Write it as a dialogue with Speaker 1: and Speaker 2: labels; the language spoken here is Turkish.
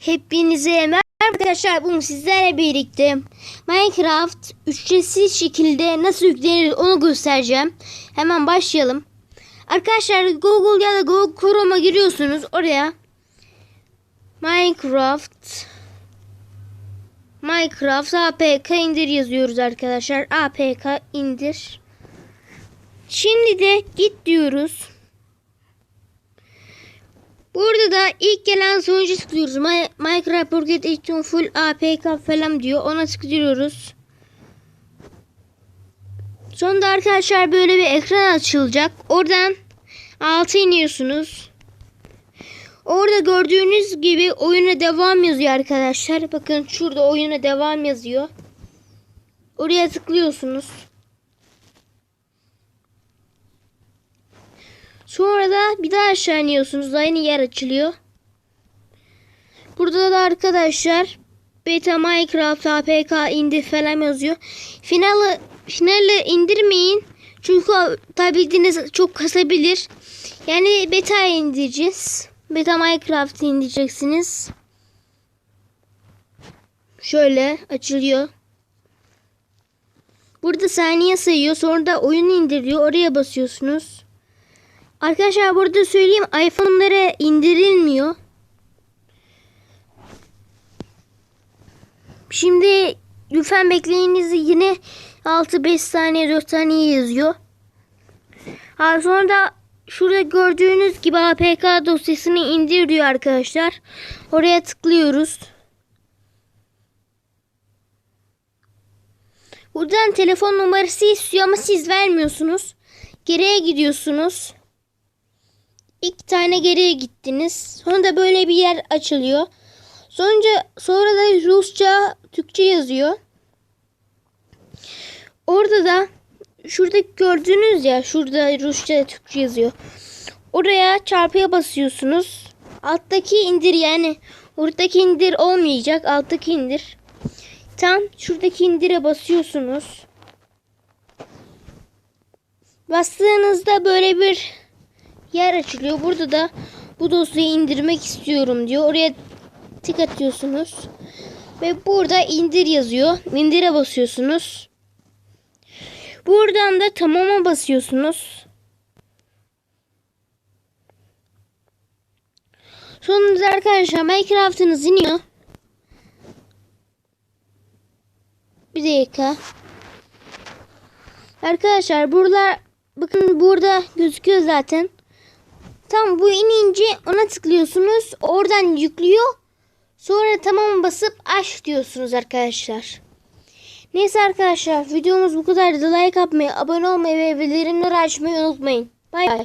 Speaker 1: Hepinize merhaba arkadaşlar. Bugün sizlerle birlikte Minecraft ücretsiz şekilde nasıl yüklenir onu göstereceğim. Hemen başlayalım. Arkadaşlar Google ya da Google Chrome'a giriyorsunuz. Oraya Minecraft Minecraft APK indir yazıyoruz arkadaşlar. APK indir. Şimdi de git diyoruz. Burada da ilk gelen sonucu tıklıyoruz. My- Minecraft Pocket Edition Full APK falan diyor. Ona tıklıyoruz. Sonunda arkadaşlar böyle bir ekran açılacak. Oradan altı iniyorsunuz. Orada gördüğünüz gibi oyuna devam yazıyor arkadaşlar. Bakın şurada oyuna devam yazıyor. Oraya tıklıyorsunuz. Sonra bir daha aşağı iniyorsunuz. Aynı yer açılıyor. Burada da arkadaşlar Beta Minecraft APK indir falan yazıyor. Finali, finali indirmeyin. Çünkü tabletiniz çok kasabilir. Yani beta indireceğiz. Beta Minecraft indireceksiniz. Şöyle açılıyor. Burada saniye sayıyor. Sonra da oyunu indiriyor. Oraya basıyorsunuz. Arkadaşlar burada söyleyeyim iPhone'lara indirilmiyor. Şimdi lütfen bekleyinizi yine 6-5 saniye 4 saniye yazıyor. Ha, sonra da şurada gördüğünüz gibi APK dosyasını indir diyor arkadaşlar. Oraya tıklıyoruz. Buradan telefon numarası istiyor ama siz vermiyorsunuz. Geriye gidiyorsunuz. İki tane geriye gittiniz. Sonra da böyle bir yer açılıyor. Sonra, sonra da Rusça, Türkçe yazıyor. Orada da şurada gördüğünüz ya şurada Rusça, Türkçe yazıyor. Oraya çarpıya basıyorsunuz. Alttaki indir yani oradaki indir olmayacak. Alttaki indir. Tam şuradaki indire basıyorsunuz. Bastığınızda böyle bir yer açılıyor. Burada da bu dosyayı indirmek istiyorum diyor. Oraya tık atıyorsunuz. Ve burada indir yazıyor. İndire basıyorsunuz. Buradan da tamama basıyorsunuz. Sonunda arkadaşlar Minecraft'ınız iniyor. Bir dakika. Arkadaşlar buralar bakın burada gözüküyor zaten. Tam bu inince ona tıklıyorsunuz. Oradan yüklüyor. Sonra tamam basıp aç diyorsunuz arkadaşlar. Neyse arkadaşlar videomuz bu kadar. Like atmayı, abone olmayı ve bildirimleri açmayı unutmayın. Bay bay.